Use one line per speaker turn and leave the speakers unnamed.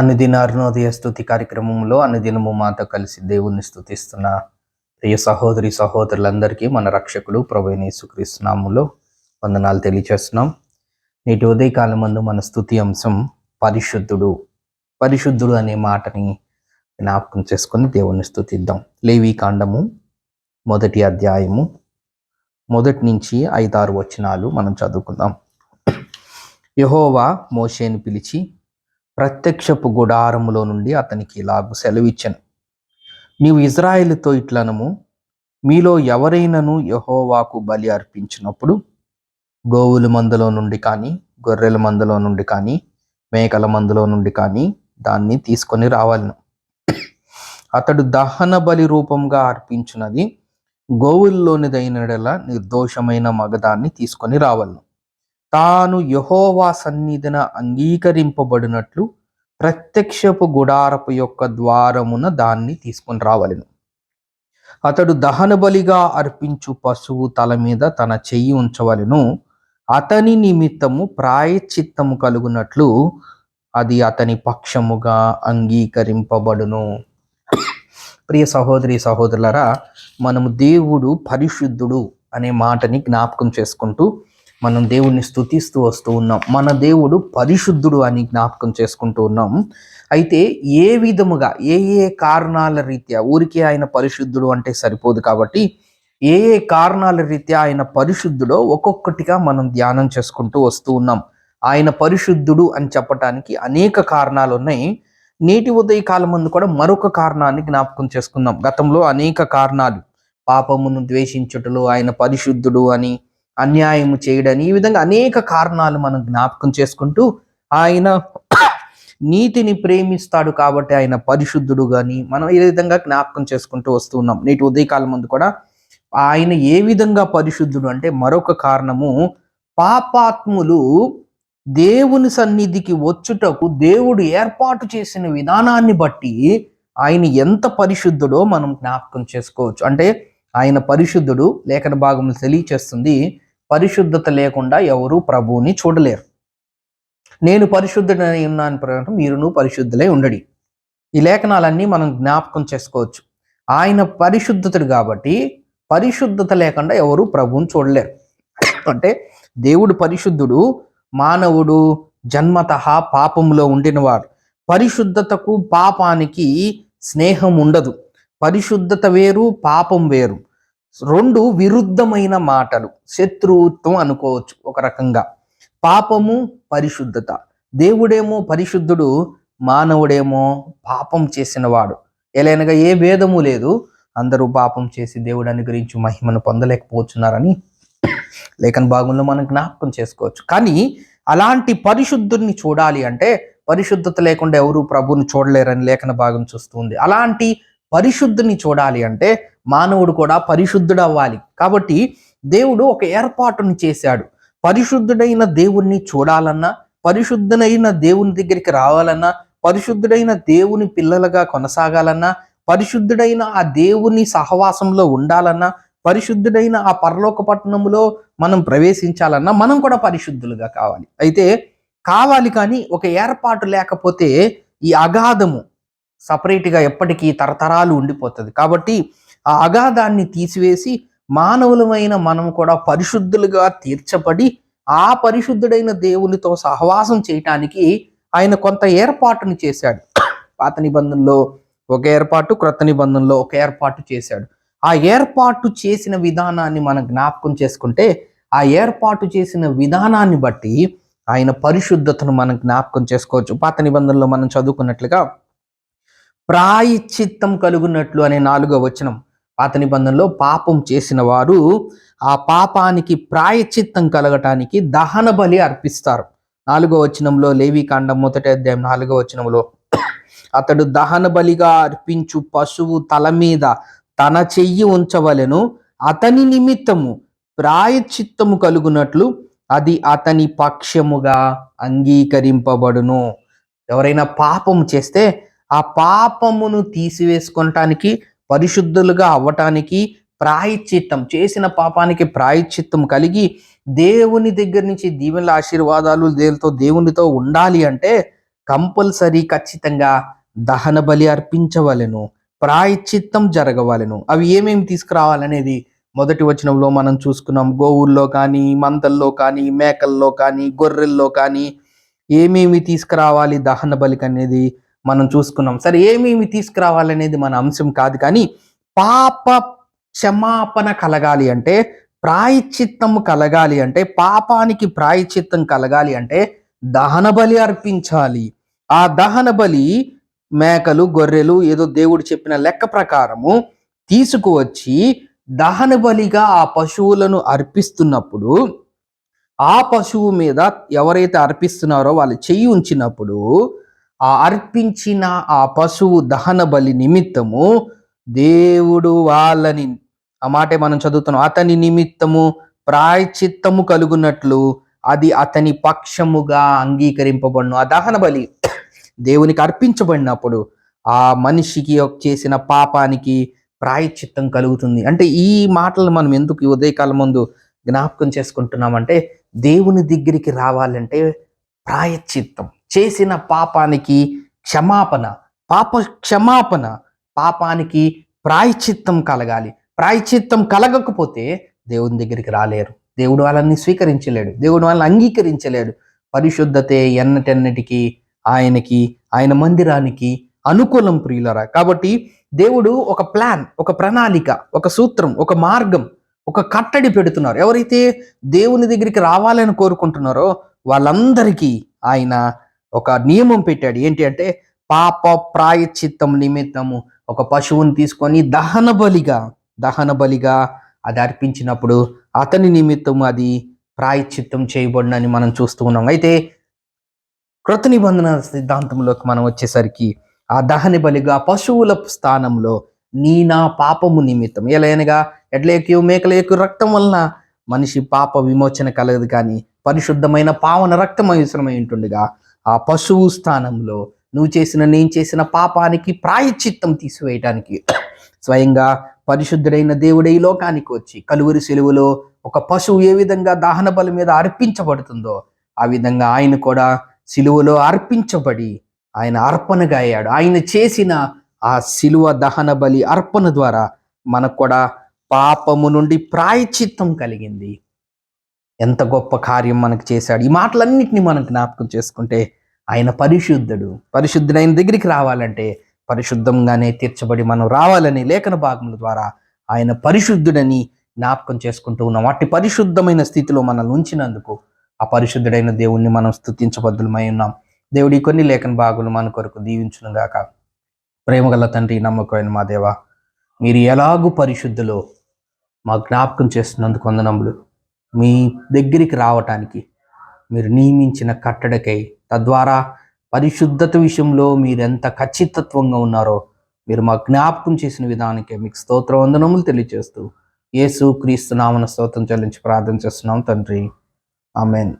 అనుదిన అరుణోదయ స్థుతి కార్యక్రమంలో అనుదినము మాతో కలిసి దేవుణ్ణి స్థుతిస్తున్న ప్రియ సహోదరి సహోదరులందరికీ మన రక్షకుడు ప్రభుని సుక్రీస్తునాములో వందనాలు తెలియచేస్తున్నాం. నేటి ఉదయకాలం మందు మన స్థుతి అంశం పరిశుద్ధుడు. పరిశుద్ధుడు అనే మాటని జ్ఞాపకం చేసుకొని దేవుణ్ణి స్థుతిద్దాం లేవి కాండము మొదటి అధ్యాయము మొదటి నుంచి ఐదారు వచనాలు మనం చదువుకుందాం. యహోవా మోషేని పిలిచి ప్రత్యక్షపు గుడారములో నుండి అతనికి ఇలాగు సెలవిచ్చను. నీవు ఇజ్రాయేలుతో ఇట్లనము మీలో ఎవరైనను యహోవాకు బలి అర్పించినప్పుడు గోవుల మందలో నుండి కానీ గొర్రెల మందలో నుండి కానీ మేకల మందలో నుండి కానీ దాన్ని తీసుకొని రావాలను. అతడు దహన బలి రూపంగా అర్పించినది గోవుల్లోనిదైనడలా నిర్దోషమైన మగదాన్ని తీసుకొని రావాలను. తాను యహోవా సన్నిధిన అంగీకరింపబడినట్లు ప్రత్యక్షపు గుడారపు యొక్క ద్వారమున దాన్ని తీసుకొని రావలను. అతడు దహన బలిగా అర్పించు పశువు తల మీద తన చెయ్యి ఉంచవలను. అతని నిమిత్తము ప్రాయచిత్తము కలుగునట్లు అది అతని పక్షముగా అంగీకరింపబడును. ప్రియ సహోదరి సహోదరులరా మనము దేవుడు పరిశుద్ధుడు అనే మాటని జ్ఞాపకం చేసుకుంటూ మనం దేవుణ్ణి స్థుతిస్తూ వస్తూ ఉన్నాం. మన దేవుడు పరిశుద్ధుడు అని జ్ఞాపకం చేసుకుంటూ ఉన్నాం. అయితే ఏ విధముగా ఏ ఏ కారణాల రీత్యా ఊరికే ఆయన పరిశుద్ధుడు అంటే సరిపోదు కాబట్టి ఏ ఏ కారణాల రీత్యా ఆయన పరిశుద్ధుడో ఒక్కొక్కటిగా మనం ధ్యానం చేసుకుంటూ వస్తూ ఉన్నాం. ఆయన పరిశుద్ధుడు అని చెప్పటానికి అనేక కారణాలు ఉన్నాయి. నేటి ఉదయ కాలం ముందు కూడా మరొక కారణాన్ని జ్ఞాపకం చేసుకుందాం. గతంలో అనేక కారణాలు. పాపమును ద్వేషించుటలు ఆయన పరిశుద్ధుడు అని అన్యాయము చేయడని ఈ విధంగా అనేక కారణాలు మనం జ్ఞాపకం చేసుకుంటూ ఆయన నీతిని ప్రేమిస్తాడు కాబట్టి ఆయన పరిశుద్ధుడు కానీ మనం ఈ విధంగా జ్ఞాపకం చేసుకుంటూ వస్తూ ఉన్నాం. నేటి ఉదయకాలం ముందు కూడా ఆయన ఏ విధంగా పరిశుద్ధుడు అంటే మరొక కారణము పాపాత్ములు దేవుని సన్నిధికి వచ్చుటకు దేవుడు ఏర్పాటు చేసిన విధానాన్ని బట్టి ఆయన ఎంత పరిశుద్ధుడో మనం జ్ఞాపకం చేసుకోవచ్చు. అంటే ఆయన పరిశుద్ధుడు లేఖన భాగం తెలియచేస్తుంది పరిశుద్ధత లేకుండా ఎవరు ప్రభువుని చూడలేరు. నేను పరిశుద్ధుడని ఉన్నాను ప్రకారం మీరును పరిశుద్ధులై ఉండడి. ఈ లేఖనాలన్నీ మనం జ్ఞాపకం చేసుకోవచ్చు. ఆయన పరిశుద్ధతుడు కాబట్టి పరిశుద్ధత లేకుండా ఎవరు ప్రభువుని చూడలేరు. అంటే దేవుడు పరిశుద్ధుడు మానవుడు జన్మత పాపంలో ఉండినవాడు. పరిశుద్ధతకు పాపానికి స్నేహం ఉండదు. పరిశుద్ధత వేరు పాపం వేరు. రెండు విరుద్ధమైన మాటలు. శత్రుత్వం అనుకోవచ్చు ఒక రకంగా. పాపము పరిశుద్ధత. దేవుడేమో పరిశుద్ధుడు మానవుడేమో పాపం చేసినవాడు. ఎలానగా ఏ భేదము లేదు. అందరూ పాపం చేసి దేవుడు అనుగ్రహించి మహిమను పొందలేకపోతున్నారని లేఖన భాగంలో మనం జ్ఞాపకం చేసుకోవచ్చు. కానీ అలాంటి పరిశుద్ధుడిని చూడాలి అంటే పరిశుద్ధత లేకుండా ఎవరు ప్రభుని చూడలేరని లేఖన భాగం చూస్తుంది అలాంటి పరిశుద్ధుని చూడాలి అంటే మానవుడు కూడా పరిశుద్ధుడు అవ్వాలి కాబట్టి దేవుడు ఒక ఏర్పాటుని చేశాడు. పరిశుద్ధుడైన దేవుణ్ణి చూడాలన్నా పరిశుద్ధుడైన దేవుని దగ్గరికి రావాలన్నా పరిశుద్ధుడైన దేవుని పిల్లలుగా కొనసాగాలన్నా పరిశుద్ధుడైన ఆ దేవుని సహవాసంలో ఉండాలన్నా పరిశుద్ధుడైన ఆ పరలోక పట్టణంలో మనం ప్రవేశించాలన్నా మనం కూడా పరిశుద్ధులుగా కావాలి. అయితే కావాలి కానీ ఒక ఏర్పాటు లేకపోతే ఈ అగాధము సపరేట్గా ఎప్పటికీ తరతరాలు ఉండిపోతుంది. కాబట్టి ఆ అగాధాన్ని తీసివేసి మానవులమైన మనం కూడా పరిశుద్ధులుగా తీర్చబడి ఆ పరిశుద్ధుడైన దేవునితో సహవాసం చేయటానికి ఆయన కొంత ఏర్పాటును చేశాడు. పాత నిబంధనలో ఒక ఏర్పాటు క్రొత్త నిబంధనలో ఒక ఏర్పాటు చేశాడు. ఆ ఏర్పాటు చేసిన విధానాన్ని మనం జ్ఞాపకం చేసుకుంటే ఆ ఏర్పాటు చేసిన విధానాన్ని బట్టి ఆయన పరిశుద్ధతను మనం జ్ఞాపకం చేసుకోవచ్చు. పాత నిబంధనలో మనం చదువుకున్నట్లుగా ప్రాయిచిత్తం కలుగునట్లు అనే నాలుగో వచనం పాత నిబంధనలో పాపం చేసిన వారు ఆ పాపానికి ప్రాయచిత్తం కలగటానికి దహన బలి అర్పిస్తారు. నాలుగో వచనంలో లేవికాండం మొదటి అధ్యాయం నాలుగో వచనంలో అతడు దహన బలిగా అర్పించు పశువు తల మీద తన చెయ్యి ఉంచవలెను. అతని నిమిత్తము ప్రాయచిత్తము కలుగునట్లు అది అతని పక్షముగా అంగీకరింపబడును. ఎవరైనా పాపం చేస్తే ఆ పాపమును తీసివేసుకొనటానికి పరిశుద్ధులుగా అవ్వటానికి ప్రాయచిత్తం చేసిన పాపానికి ప్రాయచిత్తం కలిగి దేవుని దగ్గర నుంచి దీవెనల ఆశీర్వాదాలు దేవులతో దేవునితో ఉండాలి అంటే కంపల్సరీ ఖచ్చితంగా దహన బలి అర్పించవలెను ప్రాయశ్చిత్తం జరగవలెను. అవి ఏమేమి తీసుకురావాలనేది మొదటి వచనంలో మనం చూసుకున్నాం. గోవుల్లో కానీ మందల్లో కానీ మేకల్లో కానీ గొర్రెల్లో కానీ ఏమేమి తీసుకురావాలి దహన బలికి అనేది మనం చూసుకున్నాం. సరే ఏమేమి తీసుకురావాలనేది మన అంశం కాదు కానీ పాప క్షమాపణ కలగాలి అంటే ప్రాయచిత్తం కలగాలి అంటే పాపానికి ప్రాయశ్చిత్తం కలగాలి అంటే దహన బలి అర్పించాలి. ఆ దహన బలి మేకలు గొర్రెలు ఏదో దేవుడు చెప్పిన లెక్క ప్రకారము తీసుకువచ్చి దహన బలిగా ఆ పశువులను అర్పిస్తున్నప్పుడు ఆ పశువు మీద ఎవరైతే అర్పిస్తున్నారో వాళ్ళు చెయ్యి ఉంచినప్పుడు ఆ అర్పించిన ఆ పశువు దహన బలి నిమిత్తము దేవుడు వాళ్ళని ఆ మాటే మనం చదువుతున్నాం అతని నిమిత్తము ప్రాయచిత్తము కలుగునట్లు అది అతని పక్షముగా అంగీకరింపబడును. ఆ దహన బలి దేవునికి అర్పించబడినప్పుడు ఆ మనిషికి చేసిన పాపానికి ప్రాయచిత్తం కలుగుతుంది. అంటే ఈ మాటలు మనం ఎందుకు ఈ ఉదయకాలం ముందు జ్ఞాపకం చేసుకుంటున్నామంటే దేవుని దగ్గరికి రావాలంటే ప్రాయచిత్తం చేసిన పాపానికి క్షమాపణ పాప క్షమాపణ పాపానికి ప్రాయచిత్తం కలగాలి. ప్రాయచిత్తం కలగకపోతే దేవుని దగ్గరికి రాలేరు. దేవుడు వాళ్ళని స్వీకరించలేడు. దేవుడు వాళ్ళని అంగీకరించలేడు. పరిశుద్ధతే ఎన్నటెన్నటికి ఆయనకి ఆయన మందిరానికి అనుకూలం ప్రియులరా. కాబట్టి దేవుడు ఒక ప్లాన్ ఒక ప్రణాళిక ఒక సూత్రం ఒక మార్గం ఒక కట్టడి పెడుతున్నారు. ఎవరైతే దేవుని దగ్గరికి రావాలని కోరుకుంటున్నారో వాళ్ళందరికీ ఆయన ఒక నియమం పెట్టాడు. ఏంటి అంటే పాప ప్రాయచిత్తం నిమిత్తము ఒక పశువుని తీసుకొని దహన బలిగా దహన బలిగా అది అర్పించినప్పుడు అతని నిమిత్తం అది ప్రాయచిత్తం చేయబడినని మనం చూస్తూ ఉన్నాం. అయితే కృత నిబంధన సిద్ధాంతంలోకి మనం వచ్చేసరికి ఆ దహన బలిగా పశువుల స్థానంలో నీ నా పాపము నిమిత్తం ఎలాగనగా ఎడ్లేకి మేకలేకు రక్తం వలన మనిషి పాప విమోచన కలగదు కానీ పరిశుద్ధమైన పావన రక్తం అవసరమై ఉంటుండగా ఆ పశువు స్థానంలో నువ్వు చేసిన నేను చేసిన పాపానికి ప్రాయచిత్తం తీసివేయటానికి. స్వయంగా పరిశుద్ధుడైన దేవుడే ఈ లోకానికి వచ్చి కలువరి సెలువులో ఒక పశువు ఏ విధంగా దహన బలి మీద అర్పించబడుతుందో ఆ విధంగా ఆయన కూడా సిలువలో అర్పించబడి ఆయన అర్పణగా అయ్యాడు. ఆయన చేసిన ఆ సిలువ దహన బలి అర్పణ ద్వారా మనకు కూడా పాపము నుండి ప్రాయచిత్తం కలిగింది. ఎంత గొప్ప కార్యం మనకు చేశాడు. ఈ మాటలన్నింటినీ మనం జ్ఞాపకం చేసుకుంటే ఆయన పరిశుద్ధుడు. పరిశుద్ధుడైన దగ్గరికి రావాలంటే పరిశుద్ధంగానే తీర్చబడి మనం రావాలని లేఖన భాగముల ద్వారా ఆయన పరిశుద్ధుడని జ్ఞాపకం చేసుకుంటూ ఉన్నాం. అట్టి పరిశుద్ధమైన స్థితిలో మనల్ని ఉంచినందుకు ఆ పరిశుద్ధుడైన దేవుణ్ణి మనం స్థుతించబద్దులమై ఉన్నాం. దేవుడి కొన్ని లేఖన భాగులు మన కొరకు దీవించునుగాక ప్రేమగల తండ్రి నమ్మకమైన మా దేవ మీరు ఎలాగూ పరిశుద్ధులో మా జ్ఞాపకం చేస్తున్నందుకు వందనములు. మీ దగ్గరికి రావటానికి మీరు నియమించిన కట్టడకై తద్వారా పరిశుద్ధత విషయంలో మీరు ఎంత ఖచ్చితత్వంగా ఉన్నారో మీరు మా జ్ఞాపకం చేసిన విధానికే మీకు స్తోత్ర వందనములు తెలియజేస్తూ యేసు క్రీస్తు నామన స్తోత్రం చెల్లించి ప్రార్థన చేస్తున్నాం తండ్రి. ఆమెన్.